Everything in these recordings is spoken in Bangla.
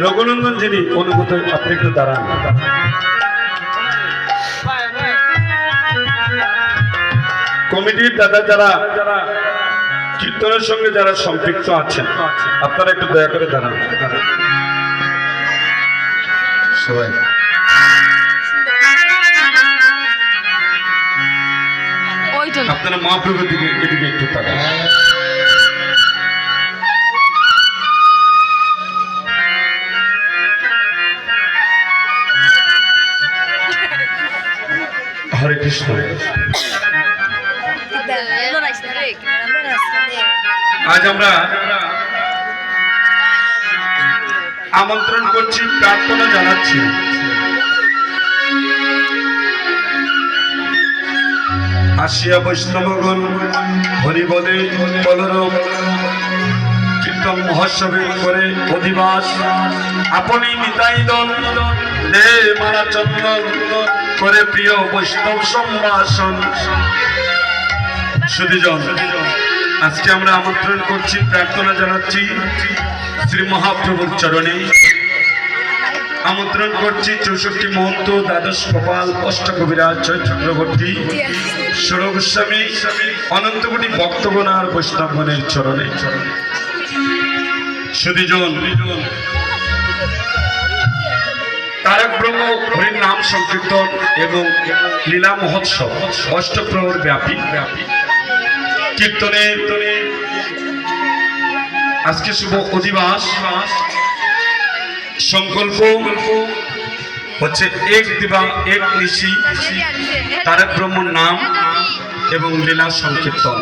রঘুনন্দন যিনি অনুভূত আপনি একটু দাঁড়ান কমিটির দাদা যারা যারা কীর্তনের সঙ্গে যারা সম্পৃক্ত আছেন আপনারা একটু দয়া করে দাঁড়ান। সবাই। আপনারা মহাপ্রভুর দিকে এদিকে একটু তাকান। হরে কৃষ্ণ। আজ আমরা আমন্ত্রণ করছি, প্রার্থনা জানাচ্ছি। আসিয়া বৈষ্ণবগণ হরিবদে বলরূপ কীর্তন মহোৎসবে করে অধিবাস। আপনি নিতাই দল দে মারা চন্দন। করে প্রিয় বৈষ্ণব সম্ভাষণ। সুদীজন আজকে আমরা আমন্ত্রণ করছি, প্রার্থনা জানাচ্ছি শ্রী মহাপ্রভুর চরণে। আমন্ত্রণ করছি চৌষট্টি মহন্ত দ্বাদশ গোপাল অষ্টকবিরাজ জয় চক্রবর্তী ষোড়গোস্বামী অনন্তকোটি ভক্তগণ আর বৈষ্ণবগণের চরণে। সুদীজন তারক ব্রহ্ম হরির নাম সংকীর্তন এবং লীলা মহোৎসব, অষ্টপ্রহর ব্যাপী। ব্যাপী কীর্তনে আজকে শুভ অধিবাস। সংকল্প হচ্ছে এক দিবা, এক নিশি, তারক ব্রহ্মর নাম এবং লীলা সংকীর্তন।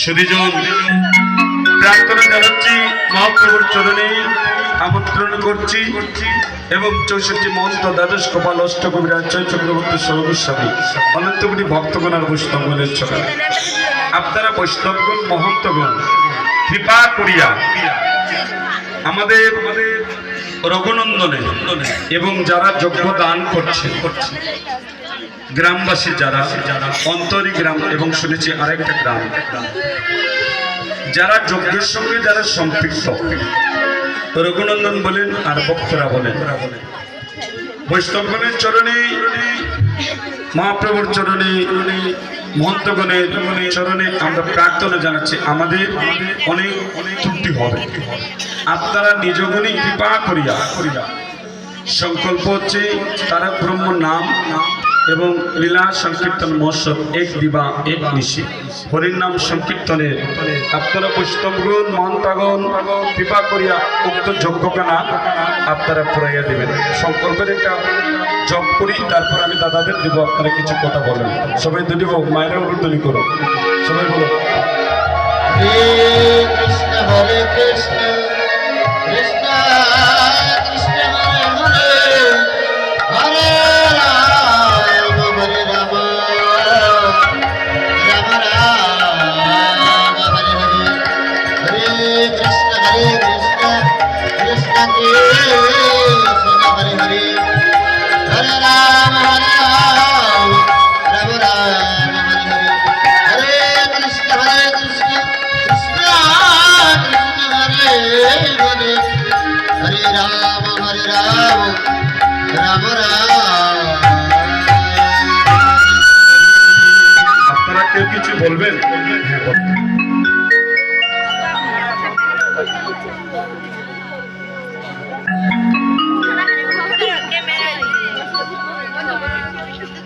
সুদীজন প্রার্থনা জানাচ্ছি মহাপ্রভুর চরণে। আমন্ত্রণ করছি এবং চৌষট্টি মহন্ত দ্বাদশ গোপাল অষ্টকবিরাজ জয় চক্রবর্তী সর্বস্বামী অনন্তগুলি ভক্তগণ আর বৈষ্ণবগণের চরণে। আপনারা বৈষ্ণবগণ, মহন্তগণ, কৃপা করিয়া আমাদের রঘুনন্দনে এবং যারা যোগ্য দান করছে, গ্রামবাসী যারা, অন্তরী গ্রাম এবং শুনেছি আরেকটা গ্রাম, যারা যজ্ঞের সঙ্গে যারা সম্পৃক্ত রঘুনন্দন বলেন আর ভক্তরা বলেন। বৈষ্ণবগণের চরণে, মহাপ্রভুর চরণে, মহন্তগণের চরণে আমরা প্রার্থনা জানাচ্ছি, আমাদের অনেক অনেক ত্রুটি হবে। আপনারা নিজগুণী কৃপা করিয়া করিয়া সংকল্প হচ্ছে তারা ব্রহ্ম নাম নাম এবং লীলা সংকীর্তন মহোৎসব এক দিবা, এক নিশি। হরির নাম সংকীর্তনের আপনারা বৈষ্ণবগণ মন্তাগণ কৃপা করিয়া উক্ত যজ্ঞকানা আপনারা পুরাইয়া দেবেন। সংকল্পের একটা জপ করি, তারপর আমি দাদাদের দেবো, আপনারা কিছু কথা বলেন। সবাই দুটি হোক মায়েরা উদ্বোধনী করো সবাই বলো। কৃষ্ণ। হরে হরে রাম হরে রাম রাম রাম আপনারা কেউ কিছু বলবেন? হ্যাঁ